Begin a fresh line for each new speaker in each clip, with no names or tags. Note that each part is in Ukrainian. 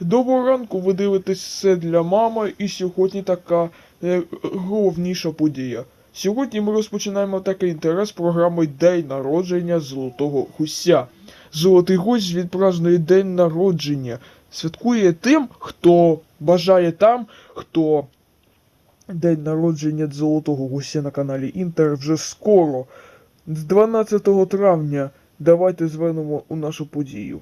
Доброго ранку, ви дивитесь все для мами, і сьогодні така е, головніша подія. Сьогодні ми розпочинаємо такий інтерес програми День народження Золотого Гуся. Золотий гусь відпразнує день народження, святкує тим, хто бажає там, хто День народження Золотого Гуся на каналі Інтер вже скоро. З 12 травня давайте звернемо у нашу подію.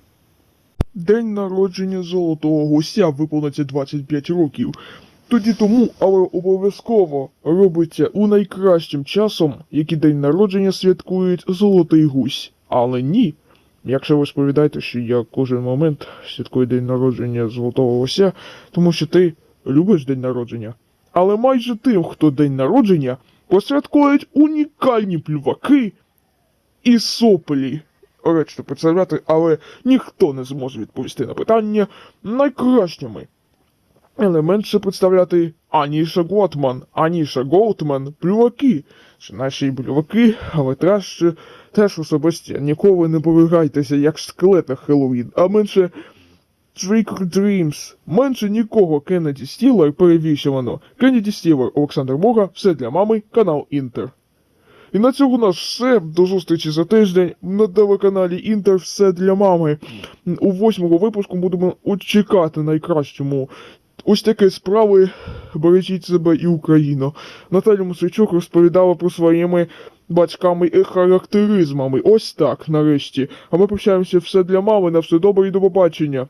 День народження Золотого Гуся виповниться 25 років. Тоді тому, але обов'язково робиться у найкращим часом, який день народження святкують Золотий Гусь. Але ні. Якщо ви сповідаєте, що я кожен момент святкую день народження Золотого Гуся, тому що ти любиш день народження. Але майже тим, хто день народження, посвяткують унікальні плюваки і соплі. Речно представляти, але ніхто не зможе відповісти на питання найкращими. Але менше представляти Аніша Готман, Аніша Голтман, плюваки. Чи наші плюваки, але теж, теж особисті. Ніколи не повигайтеся, як в скелетах Хеллоуін, а менше Trick or Dreams. Менше нікого Кеннеді Стілер перевіщувано. Кеннеді Стілер, Олександр Мога, все для мами, канал Інтер. І на цьому нас все. До зустрічі за тиждень на телеканалі Інтер все для мами. У восьмому випуску будемо чекати найкращому. Ось такі справи. Бережіть себе і Україну. Наталя Мусичук розповідала про своїми батьками і характеризмами. Ось так, нарешті. А ми прощаємося все для мами. На все добре і до побачення.